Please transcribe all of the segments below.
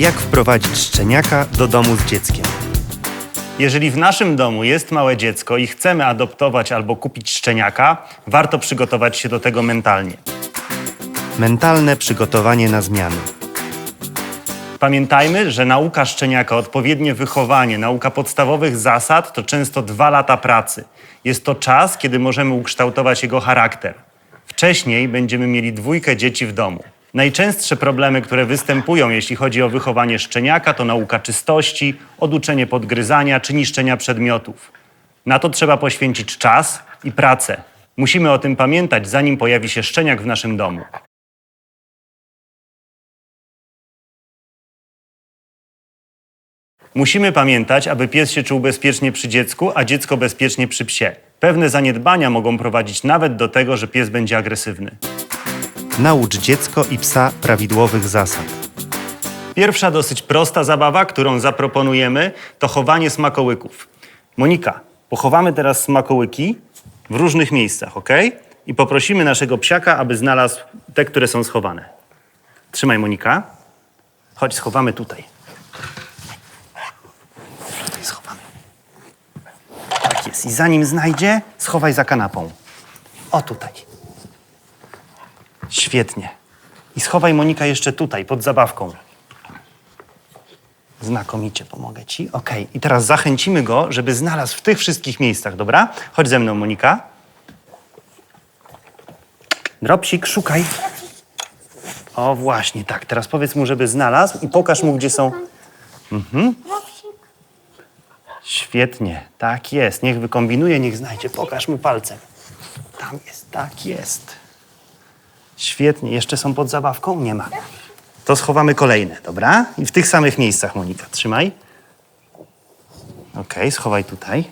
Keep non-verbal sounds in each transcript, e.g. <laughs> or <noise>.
Jak wprowadzić szczeniaka do domu z dzieckiem? Jeżeli w naszym domu jest małe dziecko i chcemy adoptować albo kupić szczeniaka, warto przygotować się do tego mentalnie. Mentalne przygotowanie na zmiany. Pamiętajmy, że nauka szczeniaka, odpowiednie wychowanie, nauka podstawowych zasad to często dwa lata pracy. Jest to czas, kiedy możemy ukształtować jego charakter. Wcześniej będziemy mieli dwójkę dzieci w domu. Najczęstsze problemy, które występują, jeśli chodzi o wychowanie szczeniaka, to nauka czystości, oduczenie podgryzania czy niszczenia przedmiotów. Na to trzeba poświęcić czas i pracę. Musimy o tym pamiętać, zanim pojawi się szczeniak w naszym domu. Musimy pamiętać, aby pies się czuł bezpiecznie przy dziecku, a dziecko bezpiecznie przy psie. Pewne zaniedbania mogą prowadzić nawet do tego, że pies będzie agresywny. Naucz dziecko i psa prawidłowych zasad. Pierwsza dosyć prosta zabawa, którą zaproponujemy, to chowanie smakołyków. Monika, pochowamy teraz smakołyki w różnych miejscach, ok? I poprosimy naszego psiaka, aby znalazł te, które są schowane. Trzymaj, Monika. Chodź, schowamy tutaj. Tutaj schowamy. Tak jest. I zanim znajdzie, schowaj za kanapą. O, tutaj. Świetnie. I schowaj Monika jeszcze tutaj, pod zabawką. Znakomicie pomogę ci. Okej, i teraz zachęcimy go, żeby znalazł w tych wszystkich miejscach, dobra? Chodź ze mną, Monika. Dropsik, szukaj. O, właśnie, tak. Teraz powiedz mu, żeby znalazł i pokaż mu, gdzie są. Mhm. Świetnie, tak jest. Niech wykombinuje, niech znajdzie. Pokaż mu palcem. Tam jest, tak jest. Świetnie. Jeszcze są pod zabawką? Nie ma. To schowamy kolejne, dobra? I w tych samych miejscach, Monika. Trzymaj. Okej, schowaj tutaj.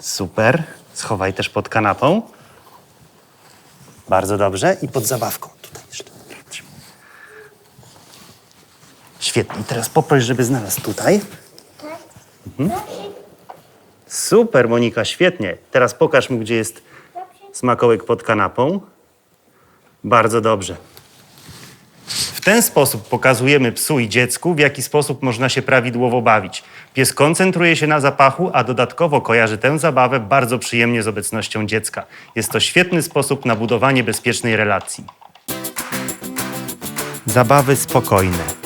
Super. Schowaj też pod kanapą. Bardzo dobrze. I pod zabawką. Tutaj jeszcze. Świetnie. Teraz poproś, żeby znalazł tutaj. Mhm. Super, Monika, świetnie. Teraz pokaż mu, gdzie jest smakołyk pod kanapą. Bardzo dobrze. W ten sposób pokazujemy psu i dziecku, w jaki sposób można się prawidłowo bawić. Pies koncentruje się na zapachu, a dodatkowo kojarzy tę zabawę bardzo przyjemnie z obecnością dziecka. Jest to świetny sposób na budowanie bezpiecznej relacji. Zabawy spokojne.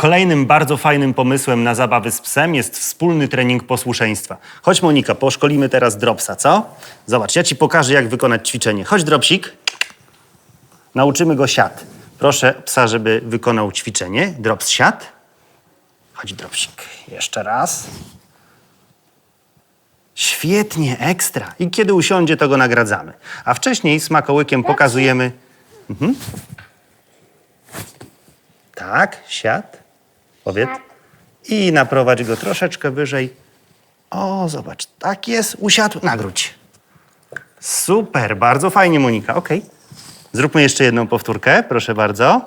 Kolejnym bardzo fajnym pomysłem na zabawy z psem jest wspólny trening posłuszeństwa. Chodź Monika, poszkolimy teraz Dropsa, co? Zobacz, ja ci pokażę jak wykonać ćwiczenie. Chodź Dropsik. Nauczymy go siad. Proszę psa, żeby wykonał ćwiczenie. Drops siad. Chodź Dropsik. Jeszcze raz. Świetnie, ekstra. I kiedy usiądzie, to go nagradzamy. A wcześniej smakołykiem pokazujemy... Mhm. Tak, siad. Powiedz. I naprowadź go troszeczkę wyżej. O, zobacz, tak jest, usiadł, nagródź. Super, bardzo fajnie, Monika. Okej. Zróbmy jeszcze jedną powtórkę, proszę bardzo.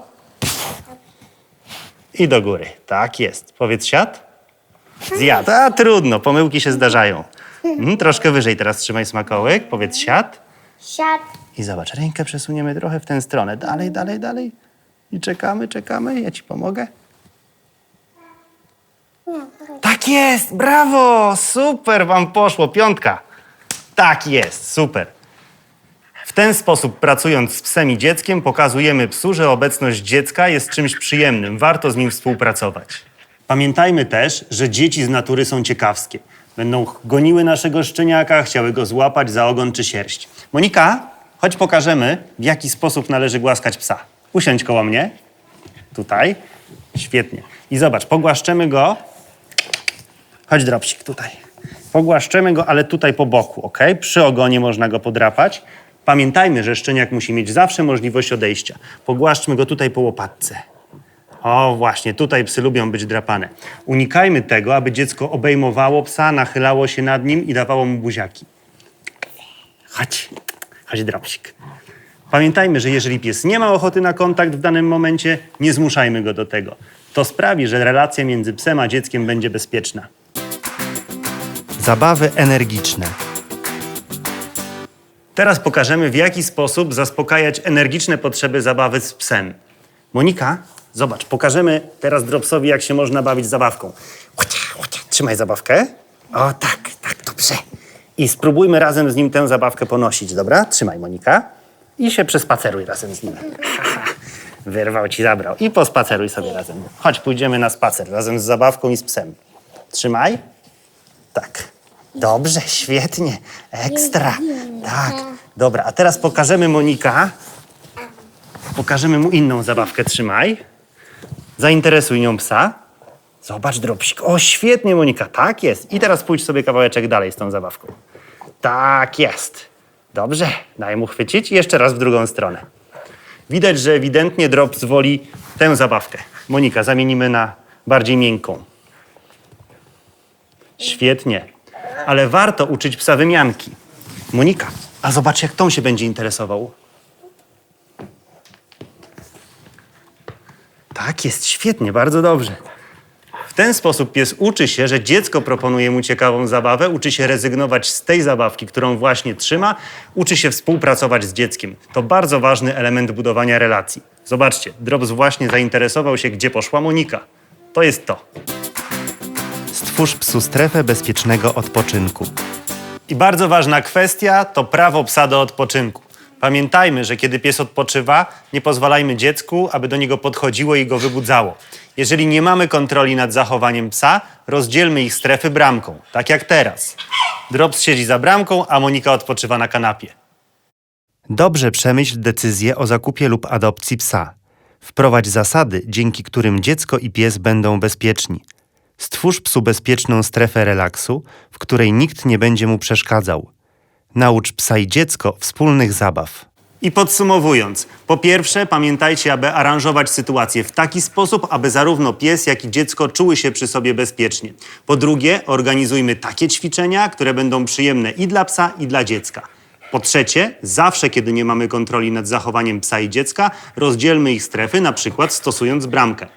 I do góry. Tak jest. Powiedz siad. Zjadł. A, trudno, pomyłki się zdarzają. Mhm, troszkę wyżej teraz trzymaj smakołyk. Powiedz siad. Siad. I zobacz, rękę przesuniemy trochę w tę stronę. Dalej, dalej, dalej. I czekamy, czekamy. Ja ci pomogę. Tak jest, brawo, super wam poszło, piątka. Tak jest, super. W ten sposób, pracując z psem i dzieckiem, pokazujemy psu, że obecność dziecka jest czymś przyjemnym, warto z nim współpracować. Pamiętajmy też, że dzieci z natury są ciekawskie. Będą goniły naszego szczeniaka, chciały go złapać za ogon czy sierść. Monika, chodź pokażemy, w jaki sposób należy głaskać psa. Usiądź koło mnie. Tutaj. Świetnie. I zobacz, pogłaszczemy go Chodź, dropsik, tutaj. Pogłaszczemy go, ale tutaj po boku, ok? Przy ogonie można go podrapać. Pamiętajmy, że szczeniak musi mieć zawsze możliwość odejścia. Pogłaszczmy go tutaj po łopatce. O, właśnie, tutaj psy lubią być drapane. Unikajmy tego, aby dziecko obejmowało psa, nachylało się nad nim i dawało mu buziaki. Chodź, chodź, dropsik. Pamiętajmy, że jeżeli pies nie ma ochoty na kontakt w danym momencie, nie zmuszajmy go do tego. To sprawi, że relacja między psem a dzieckiem będzie bezpieczna. Zabawy energiczne. Teraz pokażemy, w jaki sposób zaspokajać energiczne potrzeby zabawy z psem. Monika, Zobacz, pokażemy teraz Dropsowi, jak się można bawić zabawką. Trzymaj zabawkę. O, tak, tak, dobrze. I spróbujmy razem z nim tę zabawkę ponosić, dobra? Trzymaj, Monika. I się przespaceruj razem z nim. <laughs> Wyrwał ci, zabrał. I pospaceruj sobie razem. Chodź, pójdziemy na spacer razem z zabawką i z psem. Trzymaj. Tak. Dobrze, świetnie. Ekstra. Tak. Dobra, a teraz pokażemy Monika. Pokażemy mu inną zabawkę. Trzymaj. Zainteresuj nią psa. Zobacz, dropsik. O, świetnie, Monika. Tak jest. I teraz pójdź sobie kawałeczek dalej z tą zabawką. Tak jest. Dobrze. Daj mu chwycić. I jeszcze raz w drugą stronę. Widać, że ewidentnie Drops woli tę zabawkę. Monika, zamienimy na bardziej miękką. Świetnie. Ale warto uczyć psa wymianki. Monika, a zobacz, jak tą się będzie interesował. Tak, jest świetnie, bardzo dobrze. W ten sposób pies uczy się, że dziecko proponuje mu ciekawą zabawę, uczy się rezygnować z tej zabawki, którą właśnie trzyma, uczy się współpracować z dzieckiem. To bardzo ważny element budowania relacji. Zobaczcie, Drops właśnie zainteresował się, gdzie poszła Monika. To jest to. Stwórz psu strefę bezpiecznego odpoczynku. I bardzo ważna kwestia to prawo psa do odpoczynku. Pamiętajmy, że kiedy pies odpoczywa, nie pozwalajmy dziecku, aby do niego podchodziło i go wybudzało. Jeżeli nie mamy kontroli nad zachowaniem psa, rozdzielmy ich strefy bramką, tak jak teraz. Drops siedzi za bramką, a Monika odpoczywa na kanapie. Dobrze przemyśl decyzję o zakupie lub adopcji psa. Wprowadź zasady, dzięki którym dziecko i pies będą bezpieczni. Stwórz psu bezpieczną strefę relaksu, w której nikt nie będzie mu przeszkadzał. Naucz psa i dziecko wspólnych zabaw. I podsumowując, po pierwsze pamiętajcie, aby aranżować sytuację w taki sposób, aby zarówno pies, jak i dziecko czuły się przy sobie bezpiecznie. Po drugie, organizujmy takie ćwiczenia, które będą przyjemne i dla psa, i dla dziecka. Po trzecie, zawsze kiedy nie mamy kontroli nad zachowaniem psa i dziecka, rozdzielmy ich strefy, na przykład stosując bramkę.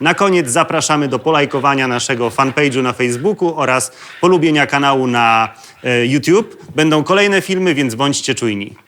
Na koniec zapraszamy do polajkowania naszego fanpage'u na Facebooku oraz polubienia kanału na e, YouTube. Będą kolejne filmy, więc bądźcie czujni.